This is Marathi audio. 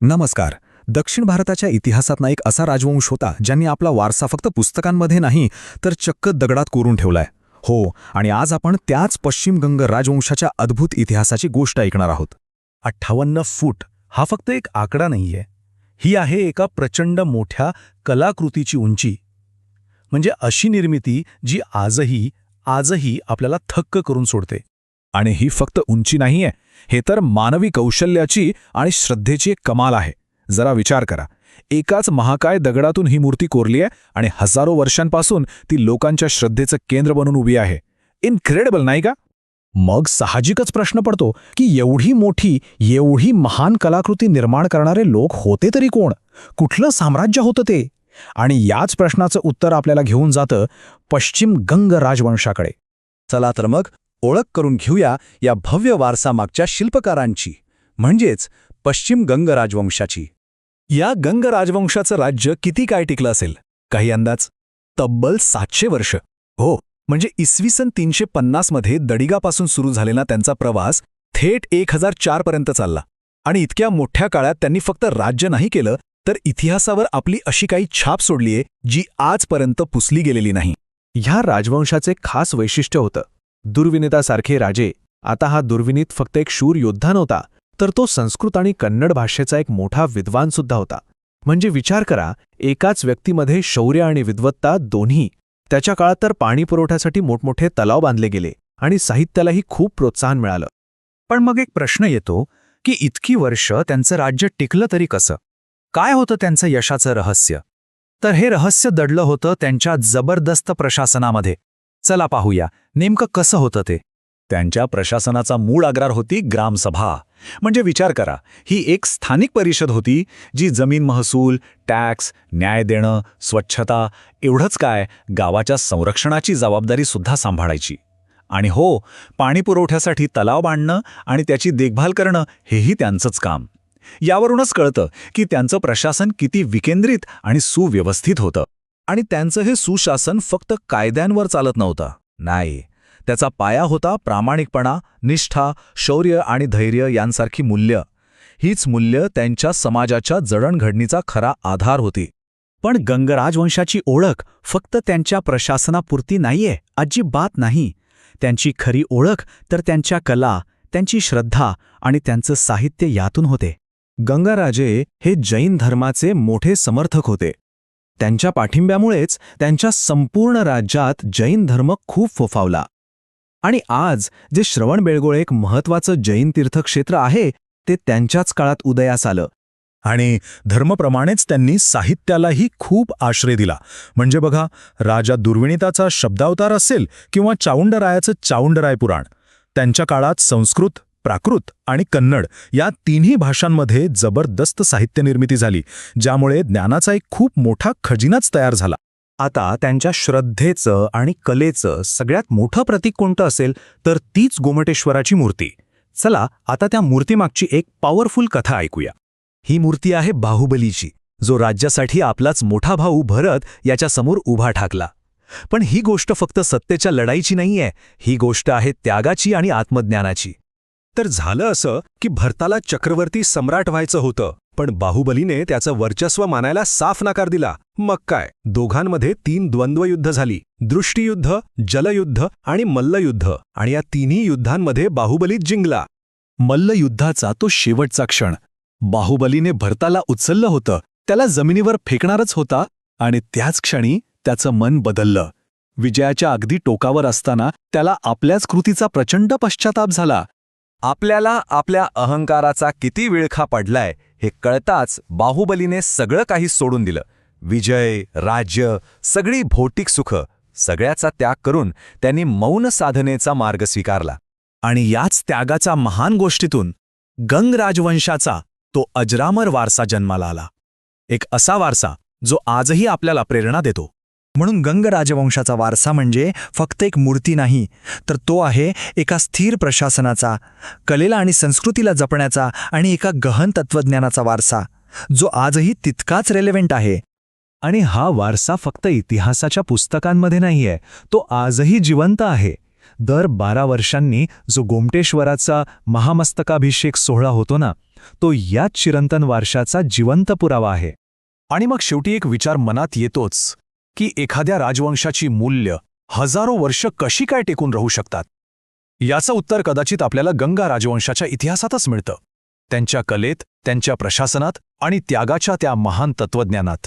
नमस्कार. दक्षिण भारताच्या इतिहासातला एक असा राजवंश होता ज्यांनी आपला वारसा फक्त पुस्तकांमध्ये नाही तर चक्क दगडात कोरून ठेवलाय. हो आणि आज आपण त्याच पश्चिम गंग राजवंशाच्या अद्भुत इतिहासाची गोष्ट ऐकणार आहोत. अठ्ठावन्न फूट हा फक्त एक आकडा नाहीये. ही आहे एका प्रचंड मोठ्या कलाकृतीची उंची. म्हणजे अशी निर्मिती जी आजही आजही आपल्याला थक्क करून सोडते. आणि ही फक्त उंची नाहीये. हे तर मानवी कौशल्याची आणि श्रद्धेची एक कमाल आहे. जरा विचार करा. एकाच महाकाय दगडातून ही मूर्ती कोरली आहे आणि हजारो वर्षांपासून ती लोकांच्या श्रद्धेचं केंद्र बनून उभी आहे. इनक्रेडिबल नाही का? मग साहजिकच प्रश्न पडतो की एवढी मोठी एवढी महान कलाकृती निर्माण करणारे लोक होते तरी कोण? कुठलं साम्राज्य होतं ते? आणि याच प्रश्नाचं उत्तर आपल्याला घेऊन जातं पश्चिम गंग राजवंशाकडे चला तर मग ओळख करून घेऊया या भव्य वारसामागच्या शिल्पकारांची म्हणजेच पश्चिम गंग राजवंशाची या गंग राजवंशाचं राज्य किती काय टिकलं असेल? काही अंदाज? तब्बल सातशे वर्ष. हो म्हणजे इसवी सन तीनशे पन्नासमध्ये दडिगापासून सुरू झालेला त्यांचा प्रवास थेट एक हजार चारपर्यंत चालला. आणि इतक्या मोठ्या काळात त्यांनी फक्त राज्य नाही केलं तर इतिहासावर आपली अशी काही छाप सोडलीये जी आजपर्यंत पुसली गेलेली नाही. ह्या राजवंशाचे खास वैशिष्ट्य होतं. दुर्विनीतासारखे राजे. आता हा दुर्विनीत फक्त एक शूर योद्धा नव्हता तर तो संस्कृत आणि कन्नड भाषेचा एक मोठा विद्वान सुद्धा होता. म्हणजे विचार करा एकाच व्यक्तीमध्ये शौर्य आणि विद्वत्ता दोन्ही. त्याच्या काळात तर पाणी पुरवठ्यासाठी मोठमोठे तलाव बांधले गेले आणि साहित्यालाही खूप प्रोत्साहन मिळालं. पण मग एक प्रश्न येतो की इतकी वर्ष त्यांचं राज्य टिकलं तरी कसं? काय होतं त्यांचं यशाचं रहस्य? तर हे रहस्य दडलं होतं त्यांच्या जबरदस्त प्रशासनामध्ये. चला पाहूया नेमकं कसं होतं ते. त्यांच्या प्रशासनाचा मूळ आग्रार होती ग्रामसभा. म्हणजे विचार करा ही एक स्थानिक परिषद होती जी जमीन महसूल टॅक्स न्याय देणं स्वच्छता एवढंच काय गावाच्या संरक्षणाची जबाबदारी सुद्धा सांभाळायची. आणि हो पाणी पुरवठ्यासाठी तलाव बांधणं आणि त्याची देखभाल करणं हेही त्यांचंच काम. यावरूनच कळतं की त्यांचं प्रशासन किती विकेंद्रित आणि सुव्यवस्थित होतं. आणि त्यांचं हे सुशासन फक्त कायद्यांवर चालत नव्हतं. नाही त्याचा पाया होता प्रामाणिकपणा निष्ठा शौर्य आणि धैर्य यांसारखी मूल्य. हीच मूल्य त्यांच्या समाजाच्या जडणघडणीचा खरा आधार होती. पण गंगराजवंशाची ओळख फक्त त्यांच्या प्रशासनापुरती नाहीये अजिबात नाही. त्यांची खरी ओळख तर त्यांच्या कला त्यांची श्रद्धा आणि त्यांचं साहित्य यातून होते. गंगाराजे हे जैन धर्माचे मोठे समर्थक होते. त्यांच्या पाठिंब्यामुळेच त्यांच्या संपूर्ण राज्यात जैन धर्म खूप फोफावला. आणि आज जे श्रवणबेळगोळ एक महत्वाचं जैन तीर्थक्षेत्र आहे ते त्यांच्याच काळात उदयास आलं. आणि धर्मप्रमाणेच त्यांनी साहित्यालाही खूप आश्रय दिला. म्हणजे बघा राजा दुर्विणीताचा शब्दावतार असेल किंवा चाऊंडरायाचं चाऊंडराय पुराण. त्यांच्या काळात संस्कृत प्राकृत आणि कन्नड या तिन्ही भाषांमध्ये जबरदस्त साहित्य निर्मिती झाली ज्यामुळे ज्ञानाचा एक खूप मोठा खजिनाच तयार झाला. आता त्यांच्या श्रद्धेचं आणि कलेचं सगळ्यात मोठं प्रतीक कोणतं असेल तर तीच गोमटेश्वराची मूर्ती. चला आता त्या मूर्तीमागची एक पॉवरफुल कथा ऐकूया. ही मूर्ती आहे बाहुबलीची जो राज्यासाठी आपलाच मोठा भाऊ भरत याच्यासमोर उभा ठाकला. पण ही गोष्ट फक्त सत्तेच्या लढाईची नाहीये ही गोष्ट आहे त्यागाची आणि आत्मज्ञानाची. तर झालं असं की भरताला चक्रवर्ती सम्राट व्हायचं होतं पण बाहुबलीने त्याचं वर्चस्व मानायला साफ नकार दिला. मग काय? दोघांमध्ये तीन द्वंद्वयुद्ध झाली. दृष्टियुद्ध जलयुद्ध आणि मल्लयुद्ध आणि या तिन्ही युद्धांमध्ये बाहुबलीत जिंकला. मल्लयुद्धाचा तो शेवटचा क्षण. बाहुबलीने भरताला उचललं होतं. त्याला जमिनीवर फेकणारच होता आणि त्याच क्षणी त्याचं मन बदललं. विजयाच्या अगदी टोकावर असताना त्याला आपल्याच कृतीचा प्रचंड पश्चाताप झाला. आपल्याला आपल्या अहंकाराचा किती विळखा पडलाय हे कळताच बाहुबलीने सगळं काही सोडून दिलं. विजय राज्य सगळी भौतिक सुख सगळ्याचा त्याग करून त्यांनी मौन साधनेचा मार्ग स्वीकारला. आणि याच त्यागाचा महान गोष्टीतून गंग राजवंशाचा तो अजरामर वारसा जन्माला आला. एक असा वारसा जो आजही आपल्याला प्रेरणा देतो. म्हणून गंग राजवंशाचा वारसा म्हणजे फक्त एक मूर्ती नाही तर तो आहे एका स्थिर प्रशासनाचा कलेला आणि संस्कृतीला जपण्याचा आणि एका गहन तत्त्वज्ञानाचा वारसा जो आजही तितकाच रेलेव्हेंट आहे. आणि हा वारसा फक्त इतिहासाच्या पुस्तकांमध्ये नाहीये तो आजही जिवंत आहे. दर बारा वर्षांनी जो गोमटेश्वराचा महामस्तकाभिषेक सोहळा होतो ना तो याच चिरंतन वारशाचा जिवंत पुरावा आहे. आणि मग शेवटी एक विचार मनात येतोच. की एखाद्या राजवंशाची मूल्य हजारो वर्ष कशी काय टेकून राहू शकतात? याचं उत्तर कदाचित आपल्याला गंगा राजवंशाच्या इतिहासातच मिळतं. त्यांच्या कलेत त्यांच्या प्रशासनात आणि त्यागाच्या त्या महान तत्वज्ञानात.